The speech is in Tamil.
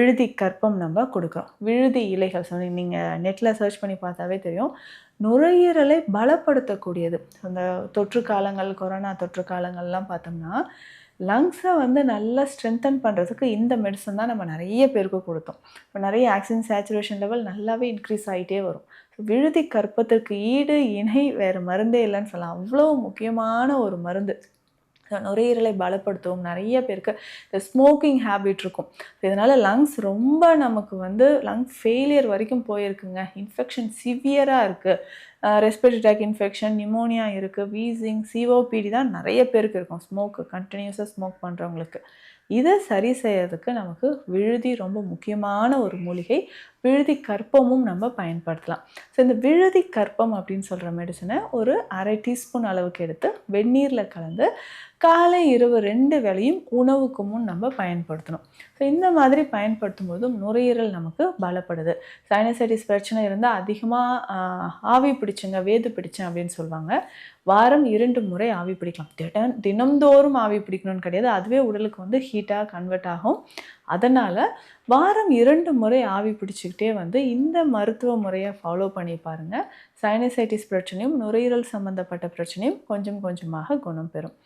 விழுதி கற்பம் நம்ம கொடுக்குறோம். விழுதி இலைகள் ஸோ நீங்கள் நெட்டில் சர்ச் பண்ணி பார்த்தாவே தெரியும். நுரையீரலை பலப்படுத்தக்கூடியது. அந்த தொற்று காலங்கள் கொரோனா தொற்று காலங்கள்லாம் பார்த்தோம்னா லங்ஸை வந்து நல்லா ஸ்ட்ரென்தன் பண்ணுறதுக்கு இந்த மெடிசன் தான் நம்ம நிறைய பேருக்கு கொடுத்தோம். இப்போ நிறைய ஆக்சிஜன் சேச்சுரேஷன் லெவல் நல்லாவே இன்க்ரீஸ் ஆகிட்டே வரும். விழுதி கற்பத்திற்கு ஈடு இணை வேறு மருந்தே இல்லைன்னு சொல்லலாம். அவ்வளோ முக்கியமான ஒரு மருந்து. நுரையீரலை பலப்படுத்தும் நிறைய பேருக்கு இந்த ஸ்மோக்கிங் ஹேபிட் இருக்கும். இதனால் லங்ஸ் ரொம்ப நமக்கு வந்து லங்ஸ் ஃபெயிலியர் வரைக்கும் போயிருக்குங்க. இன்ஃபெக்ஷன் சிவியராக இருக்குது ரெஸ்பிரேட்டரி டேக் இன்ஃபெக்ஷன் நிமோனியா இருக்குது வீசிங் சிஓபிடி தான் நிறைய பேருக்கு இருக்கும். ஸ்மோக்கு கண்டினியூஸாக ஸ்மோக் பண்ணுறவங்களுக்கு இதை சரி செய்யறதுக்கு நமக்கு விழுதி ரொம்ப முக்கியமான ஒரு மூலிகை. விழுதி கற்பமும் நம்ம பயன்படுத்தலாம். ஸோ இந்த விழுதி கற்பம் அப்படின்னு சொல்கிற மெடிசனை ஒரு அரை டீஸ்பூன் அளவுக்கு எடுத்து வெந்நீரில் கலந்து காலை இரவு ரெண்டு வேளையும் உணவுக்கு முன் நம்ம பயன்படுத்தணும். ஸோ இந்த மாதிரி பயன்படுத்தும் போதும் நுரையீரல் நமக்கு பலப்படுது. சைனசைட்டிஸ் பிரச்சனை இருந்தால் அதிகமாக ஆவி பிடிச்சுங்க வேது பிடிச்சேன் அப்படின்னு சொல்லுவாங்க. வாரம் இரண்டு முறை ஆவி பிடிக்கலாம். தினம் தினம்தோறும் ஆவி பிடிக்கணும்னு கிடையாது. அதுவே உடலுக்கு வந்து ஹீட்டாக கன்வெர்ட் ஆகும். அதனால் வாரம் இரண்டு முறை ஆவி பிடிச்சிக்கிட்டே வந்து இந்த மருத்துவ முறையை ஃபாலோ பண்ணி பாருங்கள் சைனசைட்டிஸ் பிரச்சனையும் நுரையீரல் சம்மந்தப்பட்ட பிரச்சனையும் கொஞ்சம் கொஞ்சமாக குணம் பெறும்.